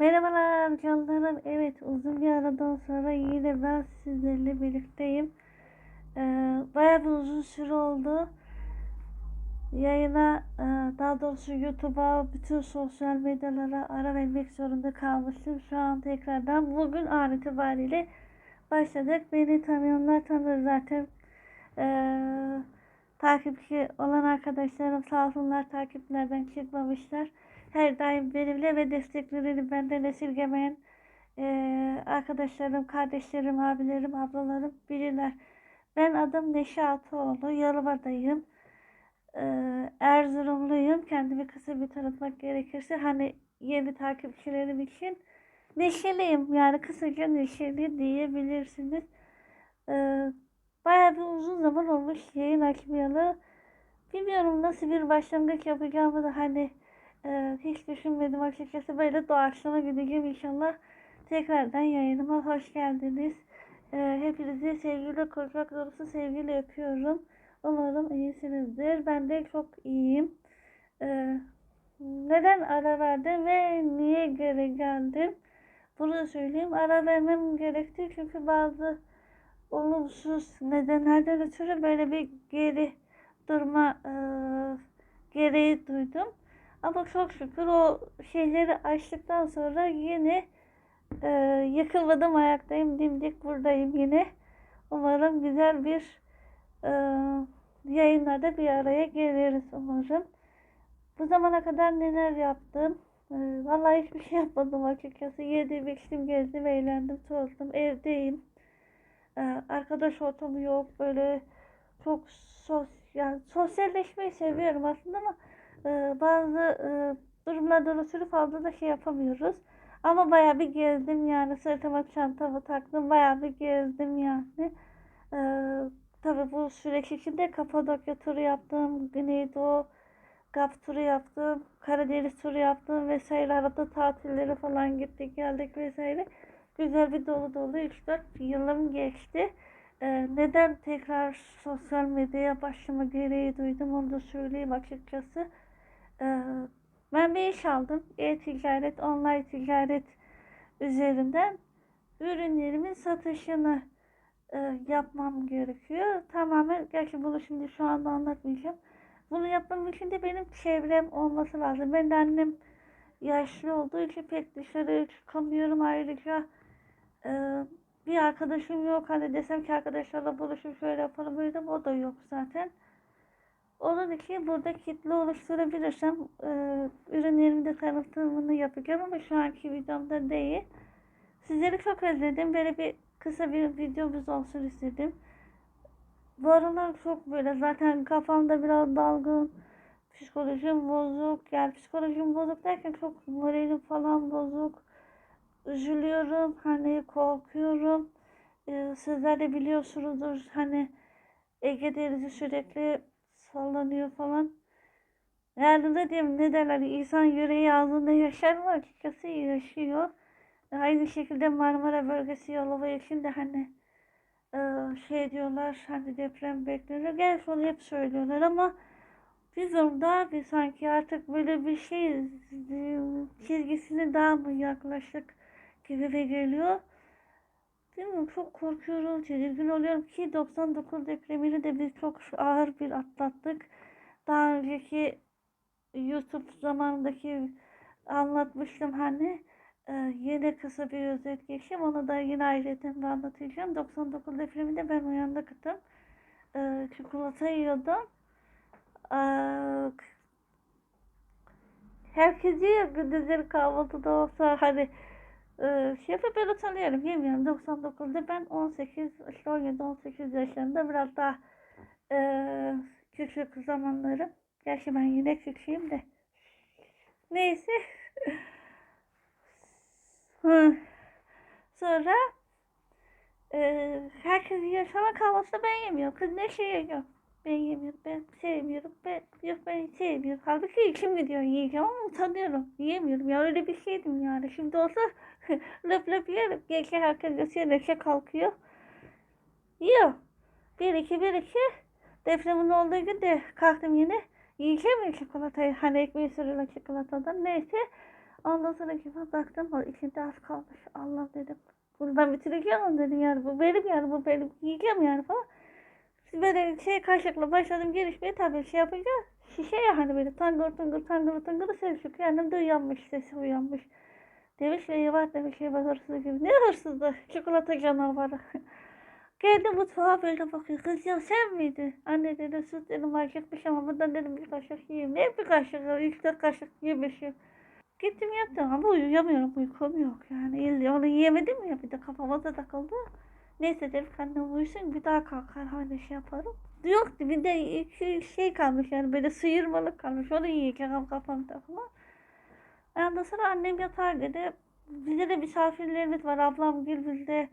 Merhabalar canlarım. Evet uzun bir aradan sonra yine ben sizlerle birlikteyim. Ee, bayağı bir uzun süre oldu. Yayına e, daha doğrusu YouTube'a bütün sosyal medyalara ara vermek zorunda kalmıştım. Şu an tekrardan bugün an itibariyle başladık. Beni tanıyanlar tanır zaten. Ee, takipçi olan arkadaşlarım sağ olsunlar takiplerden çıkmamışlar her daim benimle ve desteklerini benden esirgemeyen e, arkadaşlarım, kardeşlerim, abilerim, ablalarım bilirler. Ben adım Neşe Ataoğlu, Yalova'dayım. E, Erzurumluyum. Kendimi kısa bir tanıtmak gerekirse hani yeni takipçilerim için neşeliyim. Yani kısaca neşeli diyebilirsiniz. E, bayağı bir uzun zaman olmuş yayın açmayalı. Bilmiyorum nasıl bir başlangıç yapacağımı da hani ee, hiç düşünmedim açıkçası. Böyle doğaçlama gideceğim inşallah. Tekrardan yayınıma hoş geldiniz. Ee, hepinizi sevgiyle kucak dolusu sevgiyle öpüyorum. Umarım iyisinizdir. Ben de çok iyiyim. Ee, neden ara verdim ve niye geri geldim? Bunu söyleyeyim. Ara vermem gerekti çünkü bazı olumsuz nedenlerden ötürü böyle bir geri durma e, gereği duydum. Ama çok şükür o şeyleri açtıktan sonra yine e, yıkılmadım ayaktayım dimdik buradayım yine. Umarım güzel bir e, yayınlarda bir araya geliriz umarım. Bu zamana kadar neler yaptım? E, vallahi hiçbir şey yapmadım açıkçası. Yedim, içtim, gezdim, eğlendim, tozdum. Evdeyim. E, arkadaş ortamı yok. Böyle çok sos, yani sosyalleşmeyi seviyorum aslında ama e, bazı e, durumlardan ötürü fazla da şey yapamıyoruz. Ama bayağı bir gezdim yani sırtıma çantamı taktım bayağı bir gezdim yani. E, tabii bu süreç içinde Kapadokya turu yaptım, Güneydoğu GAP turu yaptım, Karadeniz turu yaptım vesaire. Arada tatilleri falan gittik geldik vesaire. Güzel bir dolu dolu 3-4 yılım geçti. Ee, neden tekrar sosyal medyaya başlama gereği duydum onu da söyleyeyim açıkçası. Ee, ben bir iş aldım. E-ticaret, online ticaret üzerinden ürünlerimin satışını e, yapmam gerekiyor. Tamamen, gerçi bunu şimdi şu anda anlatmayacağım. Bunu yapmam için de benim çevrem olması lazım. Ben annem yaşlı olduğu için pek dışarı çıkamıyorum. Ayrıca e, bir arkadaşım yok. Hani desem ki arkadaşlarla buluşup şöyle yapalım böyle o da yok zaten. Onun için burada kitle oluşturabilirsem e, ürünlerimin de tanıtımını yapacağım ama şu anki videomda değil. Sizleri çok özledim. Böyle bir kısa bir videomuz olsun istedim. Bu aralar çok böyle zaten kafamda biraz dalgın. Psikolojim bozuk. Yani psikolojim bozuk derken çok moralim falan bozuk. Üzülüyorum. Hani korkuyorum. Ee, sizler de biliyorsunuzdur. Hani Ege Denizi sürekli sallanıyor falan. Yani ne diyeyim ne derler insan yüreği ağzında yaşar mı açıkçası yaşıyor. Aynı şekilde Marmara bölgesi Yalova için de hani e, şey diyorlar hani deprem bekleniyor. Gerçi onu hep söylüyorlar ama biz orada bir sanki artık böyle bir şey çizgisine daha mı yaklaştık gibi de geliyor. Bilmiyorum çok korkuyorum, tedirgin oluyorum ki 99 depremini de biz çok ağır bir atlattık. Daha önceki YouTube zamanındaki anlatmıştım hani e, yine kısa bir özet geçeyim. Onu da yine ayrıca anlatacağım. 99 depreminde ben uyandıktım. E, çikolata yiyordum. E, herkes yiyor gündüzleri kahvaltıda olsa hani ee, şefi ben utanıyorum. Yemiyorum. 99'da ben 18, işte 17-18 yaşlarında biraz daha e, küçük zamanlarım. Gerçi ben yine küçüğüm de. Neyse. Sonra e, herkes. Sana kahvaltıda ben yemiyorum. Kız ne şey yiyor? Ben yemiyorum. Ben sevmiyorum. Ben yok ben sevmiyorum. Halbuki içim gidiyor yiyeceğim ama utanıyorum. Yiyemiyorum. Ya öyle bir şeydim yani. Şimdi olsa löp löp yerim. Gece herkes yatıyor. Neşe kalkıyor. Yiyor. Bir iki bir iki. Depremin olduğu gün de kalktım yine. Yiyeceğim mi çikolatayı? Hani ekmeği sürülen çikolatadan. Neyse. Ondan sonra kime baktım o içinde az kalmış. Allah dedim. Bunu ben bitireceğim dedim yani bu benim yani bu benim yiyeceğim yani falan. Böyle şey kaşıkla başladım gelişmeye tabii şey yapınca şişe ya hani böyle tangır tıngır tangır tıngır ses çıkıyor. Annem de uyanmış sesi uyanmış. Demiş ki eyvah demiş eyvah hırsız gibi. Ne hırsızı? Çikolata canavarı. Geldi mutfağa böyle bakıyor. Kız ya sen miydin? Anne dedi sus dedim acıkmış ama bundan dedim bir kaşık yiyeyim. Ne bir kaşık? Üç dört kaşık yemişim. Gittim yattım ama uyuyamıyorum. Uykum yok yani. Onu yiyemedim ya bir de kafama da takıldı. Neyse dedim annem uyusun bir daha kalkar hani şey yaparım. Yok bir de iki şey kalmış yani böyle sıyırmalık kalmış. Onu yiyeceğim kafamda falan. Ondan sonra annem yatar dedi. Bize de misafirlerimiz var. Ablam gül bizde.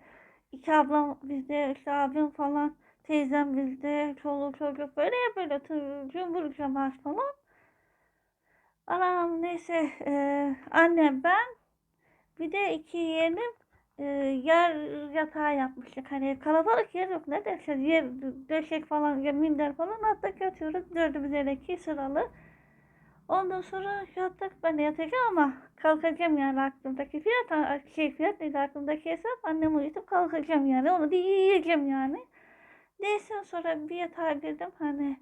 iki ablam bizde. işte abim falan. Teyzem bizde. Çoluk çocuk böyle böyle tüm cümbür cemaat falan. Anam neyse. eee, annem ben. Bir de iki yeğenim eee, yer yatağı yapmıştık. Hani kalabalık yer yok. Ne dersin? Yer döşek falan, ya minder falan attık yatıyoruz. Dördümüz iki sıralı. Ondan sonra yattık. Ben de yatacağım ama kalkacağım yani aklımdaki fiyat. Şey fiyat değil aklımdaki hesap. Annemi uyutup kalkacağım yani. Onu da yiyeceğim yani. Neyse sonra bir yatağa girdim. Hani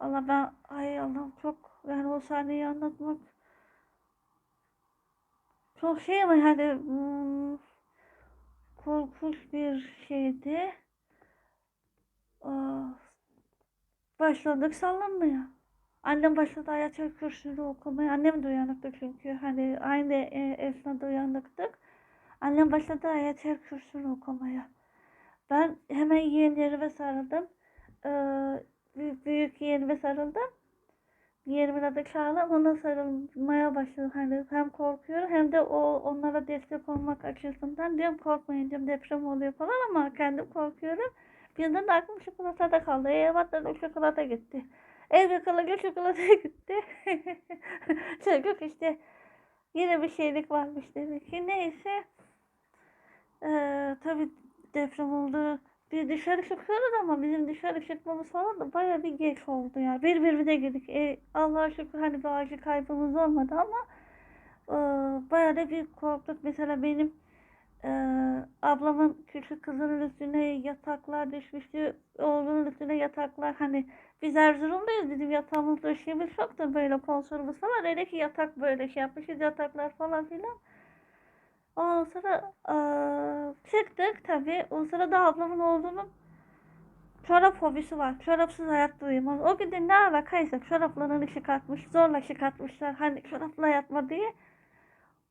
Allah ben ay Allah'ım çok yani o sahneyi anlatmak çok şey ama hani hmm, korkunç bir şeydi. Başladık sallanmaya. Annem başladı Ayatel Kürsü'nü okumaya. Annem de uyanıktı çünkü. Hani aynı e, esnada uyanıktık. Annem başladı Ayatel Kürsü'nü okumaya. Ben hemen yeğenlerime sarıldım. Ee, büyük yeğenime sarıldım. Yeğenimin adı Çağla. Ona sarılmaya başladım. Hani hem korkuyorum hem de o onlara destek olmak açısından diyorum korkmayın diyorum deprem oluyor falan ama kendim korkuyorum. Bir yandan da aklım çikolatada kaldı. Eyvah dedim çikolata gitti. Ev yakalayınca çikolataya gitti. Çocuk işte yine bir şeylik varmış demek ki. Neyse. Ee, tabii deprem oldu. Bir dışarı çıkıyoruz ama bizim dışarı çıkmamız falan da baya bir geç oldu ya. Birbirine girdik. E, Allah'a şükür hani bir acil kaybımız olmadı ama e, baya da bir korktuk. Mesela benim e, ablamın küçük kızının üstüne yataklar düşmüştü. Oğlunun üstüne yataklar hani biz Erzurumluyuz bizim yatağımız döşeğimiz yoktur böyle konsolumuz falan. Hele ki yatak böyle şey yapmışız yataklar falan filan. Ondan sonra eee, çıktık tabii. O sırada ablamın oğlunun çorap fobisi var. Çorapsız hayatta uyumaz. O gün de ne alakaysa çoraplarını çıkartmış. Zorla çıkartmışlar. Hani çorapla yatma diye.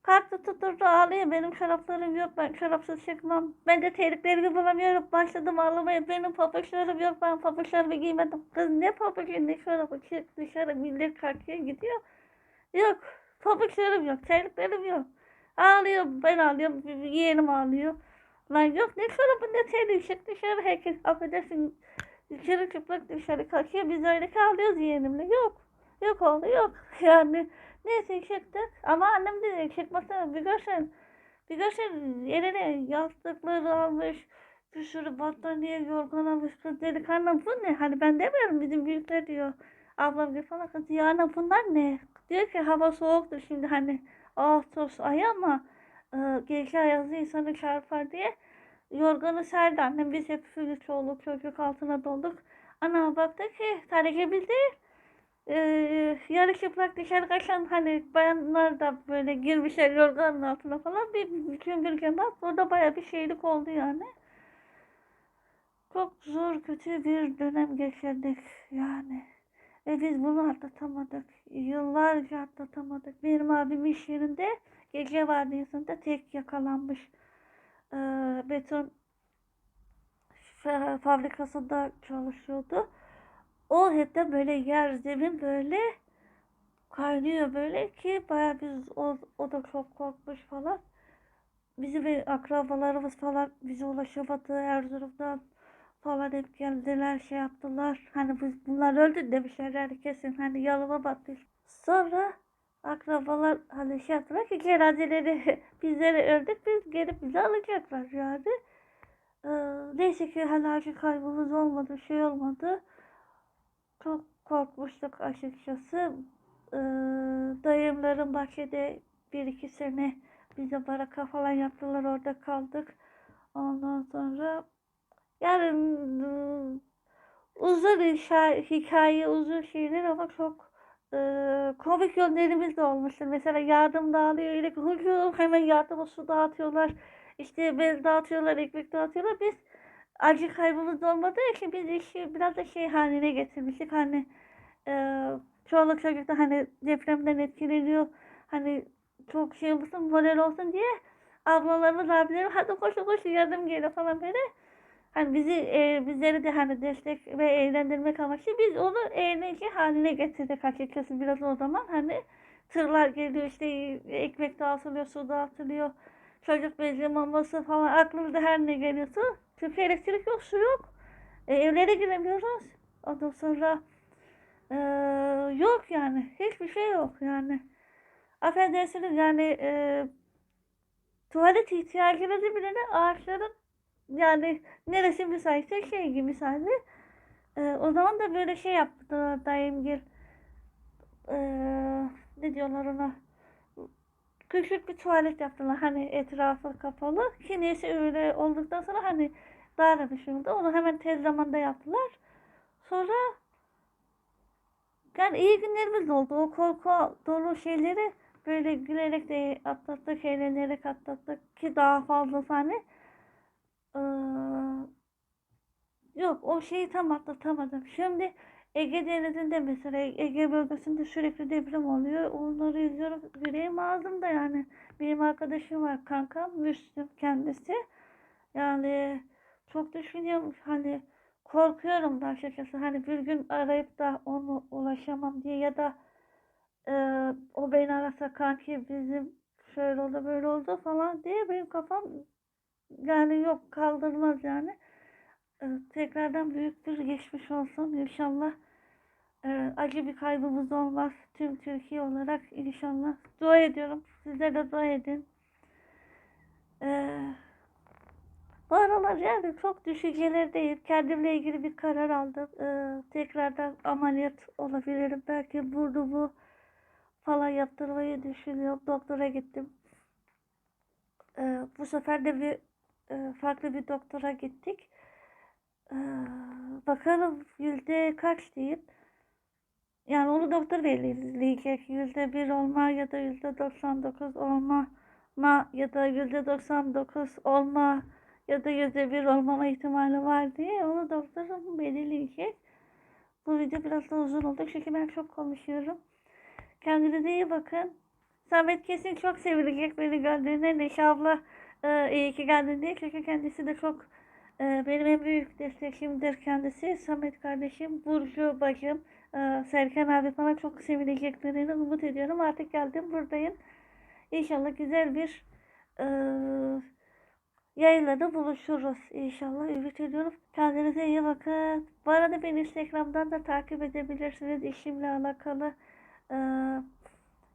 Kalktı tutturdu ağlıyor. Benim çoraplarım yok. Ben çorapsız çıkmam. Ben de terliklerimi bulamıyorum. Başladım ağlamaya. Benim pabuçlarım yok. Ben pabuçlarımı giymedim. Kız ne pabucu ne çorabı. Çık dışarı millet kalkıyor gidiyor. Yok. Pabuçlarım yok. Terliklerim yok. Ağlıyor. Ben ağlıyorum. Yeğenim ağlıyor. Lan yok ne çorabı ne terliği. Çık dışarı herkes. Affedersin. Dışarı çıplak dışarı kalkıyor. Biz öyle kalıyoruz yeğenimle. Yok. Yok oldu yok. Yani neyse çıktık. Ama annem dedi çıkmasana bir görsen. Bir görsen eline yastıkları almış. Bir sürü battaniye yorgan almış. Kız annem bu ne? Hani ben demiyorum bizim büyükler diyor. Ablam gibi falan kız anne bunlar ne? Diyor ki hava soğuktur şimdi hani Ağustos ayı ama e, gece ayazı insanı çarpar diye yorganı serdi annem. Biz hep üç çoluk çocuk altına dolduk. Ana baktı ki Tarık bildi. Ee, yarı çıplak dışarı kaçan hani bayanlar da böyle girmişler yorganın altına falan bir bütün bir cemaat orada baya bir şeylik oldu yani. Çok zor kötü bir dönem geçirdik yani. Ve biz bunu atlatamadık. Yıllarca atlatamadık. Benim abim iş yerinde gece vardiyasında tek yakalanmış. Ee, beton fa- fabrikasında çalışıyordu. O de böyle yer zemin böyle kaynıyor böyle ki baya biz o, o da çok korkmuş falan. Bizim akrabalarımız falan bize ulaşamadı Erzurum'dan falan hep geldiler şey yaptılar. Hani biz bunlar öldü demişler yani kesin hani yalıma battı. Sonra akrabalar hani şey yaptılar ki cenazeleri bizleri öldük biz gelip bizi alacaklar yani. Ee, neyse ki hani acil kaybımız olmadı şey olmadı. Çok korkmuştuk açıkçası. Ee, dayımların bahçede bir iki sene bize baraka falan yaptılar orada kaldık. Ondan sonra yani ıı, uzun inşa- hikaye uzun şeyler ama çok eee, komik yönlerimiz de olmuştur. Mesela yardım dağılıyor. İlk hücum hemen yardıma su dağıtıyorlar. İşte bez dağıtıyorlar, ekmek dağıtıyorlar. Biz acı kaybımız olmadığı için biz işi biraz da şey haline getirmiştik. Hani eee çoluk çocuk da hani depremden etkileniyor. Hani çok şey olsun, moral olsun diye ablalarımız, abilerim hadi koşun koşun yardım geliyor falan böyle. Hani bizi e, bizleri de hani destek ve eğlendirmek amaçlı biz onu eğlence haline getirdik açıkçası biraz o zaman. Hani tırlar geliyor işte ekmek dağıtılıyor su dağıtılıyor çocuk bezi maması falan aklımıza her ne geliyorsa çünkü elektrik yok su yok. E, evlere giremiyoruz. Ondan sonra e, yok yani hiçbir şey yok yani. Affedersiniz yani e, tuvalet ihtiyacınızı bile ağaçların yani neresi müsaitse şey gibi sadece. Ee, o zaman da böyle şey yaptılar dayımgil. Ee, ne diyorlar ona? Küçük bir tuvalet yaptılar. Hani etrafı kapalı. Ki neyse öyle olduktan sonra hani daha şey oldu. Onu hemen tez zamanda yaptılar. Sonra yani iyi günlerimiz oldu. O korku dolu şeyleri böyle gülerek de atlattık, eğlenerek atlattık ki daha fazla hani ee, yok o şeyi tam atlatamadım. Şimdi Ege Denizi'nde mesela Ege bölgesinde sürekli deprem oluyor. Onları izliyorum. Yüreğim ağzımda yani. Benim arkadaşım var kankam. Müslüm kendisi. Yani çok düşünüyorum hani korkuyorum da açıkçası. Hani bir gün arayıp da onu ulaşamam diye ya da e, o beni arasa kanki bizim şöyle oldu böyle oldu falan diye benim kafam yani yok kaldırmaz yani. Ee, tekrardan büyük bir geçmiş olsun inşallah. Ee, acı bir kaybımız olmaz. Tüm Türkiye olarak inşallah. Dua ediyorum. Sizler de dua edin. Ee, bu aralar yani çok düşüncelerdeyim. Kendimle ilgili bir karar aldım. Ee, tekrardan ameliyat olabilirim. Belki burnumu falan yaptırmayı düşünüyorum. Doktora gittim. Ee, bu sefer de bir e, farklı bir doktora gittik. Ee, bakalım yüzde kaç diyeyim. Yani onu doktor belirleyecek. Yüzde bir olma ya da yüzde doksan dokuz olma ma ya da yüzde doksan dokuz olma ya da yüzde bir olmama ihtimali var diye onu doktorum belirleyecek. Bu video biraz da uzun oldu çünkü ben çok konuşuyorum. Kendinize iyi bakın. Samet kesin çok sevilecek beni gördüğüne. Neşe abla e, iyi ki geldin diye. Çünkü kendisi de çok e, benim en büyük destekçimdir kendisi. Samet kardeşim, Burcu bacım, e, Serkan abi falan çok sevileceklerini umut ediyorum. Artık geldim buradayım. İnşallah güzel bir e, yayınlarda buluşuruz inşallah. Ümit ediyorum. Kendinize iyi bakın. Bu arada beni Instagram'dan da takip edebilirsiniz. işimle alakalı.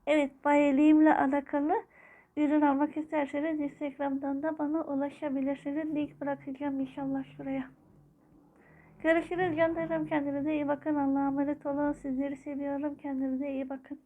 Evet bayiliğimle alakalı ürün almak isterseniz Instagram'dan da bana ulaşabilirsiniz. Link bırakacağım inşallah şuraya. Görüşürüz canlarım. Kendinize iyi bakın. Allah'a emanet olun. Sizleri seviyorum. Kendinize iyi bakın.